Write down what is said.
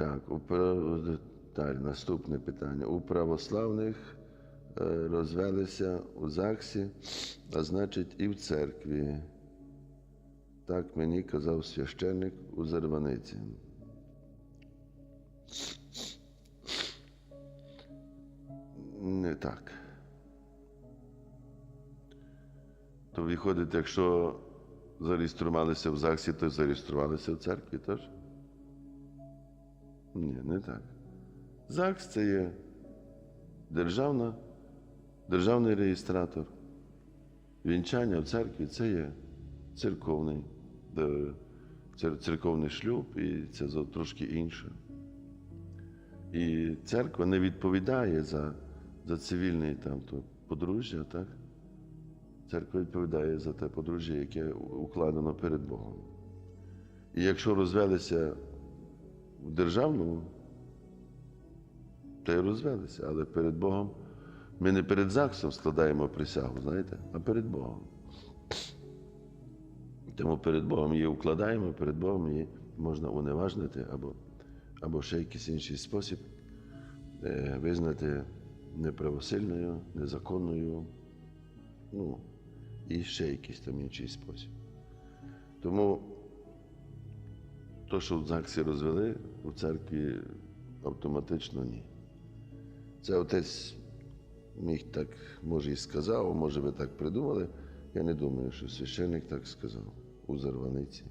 Так, у далі, наступне питання. У православних е, розвелися у ЗАГСі, а значить і в церкві. Так мені казав священник у Зарваниці. Не так. То виходить, якщо зареєструвалися в ЗАГСі, то зареєструвалися в церкві теж? Ні, не так. ЗАГС це є державна, державний реєстратор. Вінчання в церкві це є церковний, цер- церковний шлюб, і це трошки інше. І церква не відповідає за, за цивільне там, то подружжя, так? Церква відповідає за те подружжя, яке укладено перед Богом. І якщо розвелися в державному, то й розвелися, але перед Богом ми не перед ЗАГСом складаємо присягу, знаєте, а перед Богом. Тому перед Богом її укладаємо, перед Богом її можна уневажнити або, або ще якийсь інший спосіб е, визнати неправосильною, незаконною, ну, і ще якийсь там інший спосіб. Тому то, що в ЗАГСі розвели, у церкві автоматично ні. Це отець міг так, може, і сказав, може ви так придумали. Я не думаю, що священник так сказав у Зарваниці.